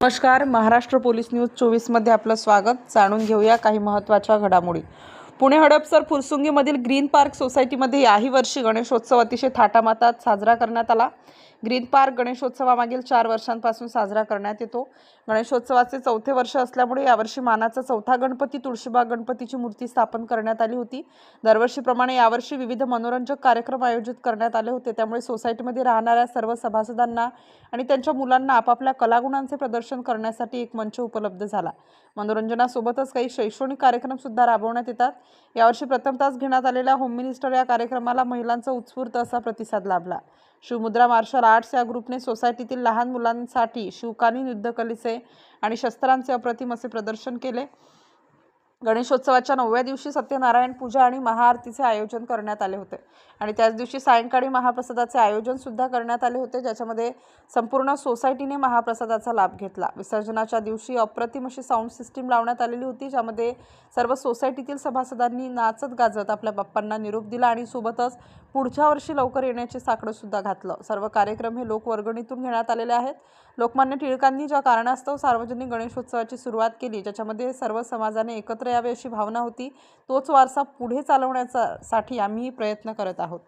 नमस्कार Maharashtra police news चोवीसमध्ये आपलं स्वागत. जाणून घेऊया काही महत्त्वाच्या घडामोडी. पुणे हडपसर फुरसुंगीमधील ग्रीन पार्क सोसायटीमध्ये याही वर्षी गणेशोत्सव अतिशय थाटामातात साजरा करण्यात आला. ग्रीन पार्क गणेशोत्सवामागील चार वर्षांपासून साजरा करण्यात येतो. गणेशोत्सवाचे चौथे वर्ष असल्यामुळे यावर्षी मानाचा चौथा गणपती तुळशीबाग गणपतीची मूर्ती स्थापन करण्यात आली होती. दरवर्षीप्रमाणे यावर्षी विविध मनोरंजक कार्यक्रम आयोजित करण्यात आले होते. त्यामुळे सोसायटीमध्ये राहणाऱ्या सर्व सभासदांना आणि त्यांच्या मुलांना आपापल्या कलागुणांचे प्रदर्शन करण्यासाठी एक मंच उपलब्ध झाला. मनोरंजनासोबतच काही शैक्षणिक कार्यक्रमसुद्धा राबवण्यात येतात. यावर्षी प्रथम तास घेण्यात आलेल्या होम मिनिस्टर या कार्यक्रमाला महिलांचा उत्स्फूर्त असा प्रतिसाद लाभला. शिवमुद्रा मार्शल आर्ट्स या ग्रुपने सोसायटीतील लहान मुलांसाठी शिवकालीन युद्धकलेचे आणि शस्त्रांचे अप्रतिम असे प्रदर्शन केले. गणेशोत्सवाच्या नवव्या दिवशी सत्यनारायण पूजा आणि महाआरतीचे आयोजन करण्यात आले होते. आणि त्याच दिवशी सायंकाळी महाप्रसादाचे आयोजनसुद्धा करण्यात आले होते ज्याच्यामध्ये संपूर्ण सोसायटीने महाप्रसादाचा लाभ घेतला. विसर्जनाच्या दिवशी अप्रतिम अशी साऊंड सिस्टीम लावण्यात आलेली होती ज्यामध्ये सर्व सोसायटीतील सभासदांनी नाचत गाजत आपल्या बाप्पांना निरोप दिला आणि सोबतच पुढच्या वर्षी लवकर येण्याचे साकडंसुद्धा घातलं. सर्व कार्यक्रम हे लोकवर्गणीतून घेण्यात आलेले आहेत. लोकमान्य टिळकांनी ज्या कारणास्तव सार्वजनिक गणेशोत्सवाची सुरुवात केली ज्याच्यामध्ये सर्व समाजाने एकत्र यावे अशी भावना होती. तोच वारसा पुढे चालवण्याचा साठी आम्ही प्रयत्न करत आहोत.